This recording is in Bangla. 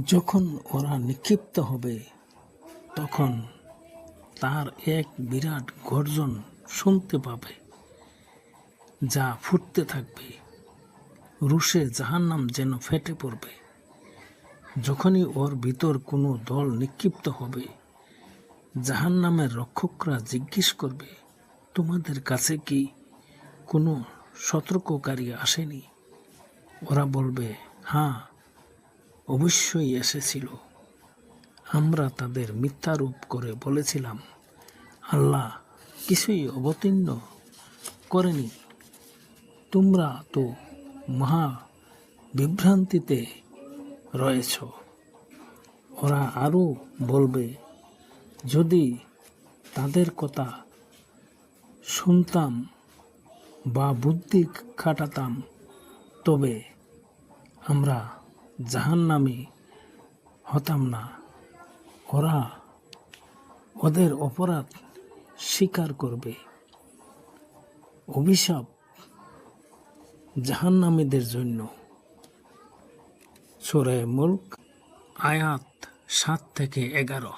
যখন ওরা নিক্ষিপ্ত হবে, তখন তার এক বিরাট গর্জন শুনতে পাবে, যা ফুটতে থাকবে। রুশে জাহান্নাম যেন ফেটে পড়বে। যখনই ওর ভিতর কোনো দল নিক্ষিপ্ত হবে, জাহান্নামের রক্ষকরা জিজ্ঞেস করবে, তোমাদের কাছে কি কোনো সতর্ককারী আসেনি? ওরা বলবে হ্যাঁ অবশ্যই এসেছিল। আমরা তাদের মিথ্যারূপ করে বলেছিলাম, আল্লাহ কিছুই অবতীর্ণ করেনি। তোমরা তো মহা বিভ্রান্তিতে রয়েছ। ওরা আরও বলবে, যদি তাদের কথা শুনতাম বা বুদ্ধি খাটাতাম, তবে আমরা জাহান্নামে হতাম না। ওরা ওদের অপরাধ স্বীকার করবে। অভিশাপ জাহান্নামীদের জন্য। সোরে মুল্ক আয়াত সাত থেকে এগারো।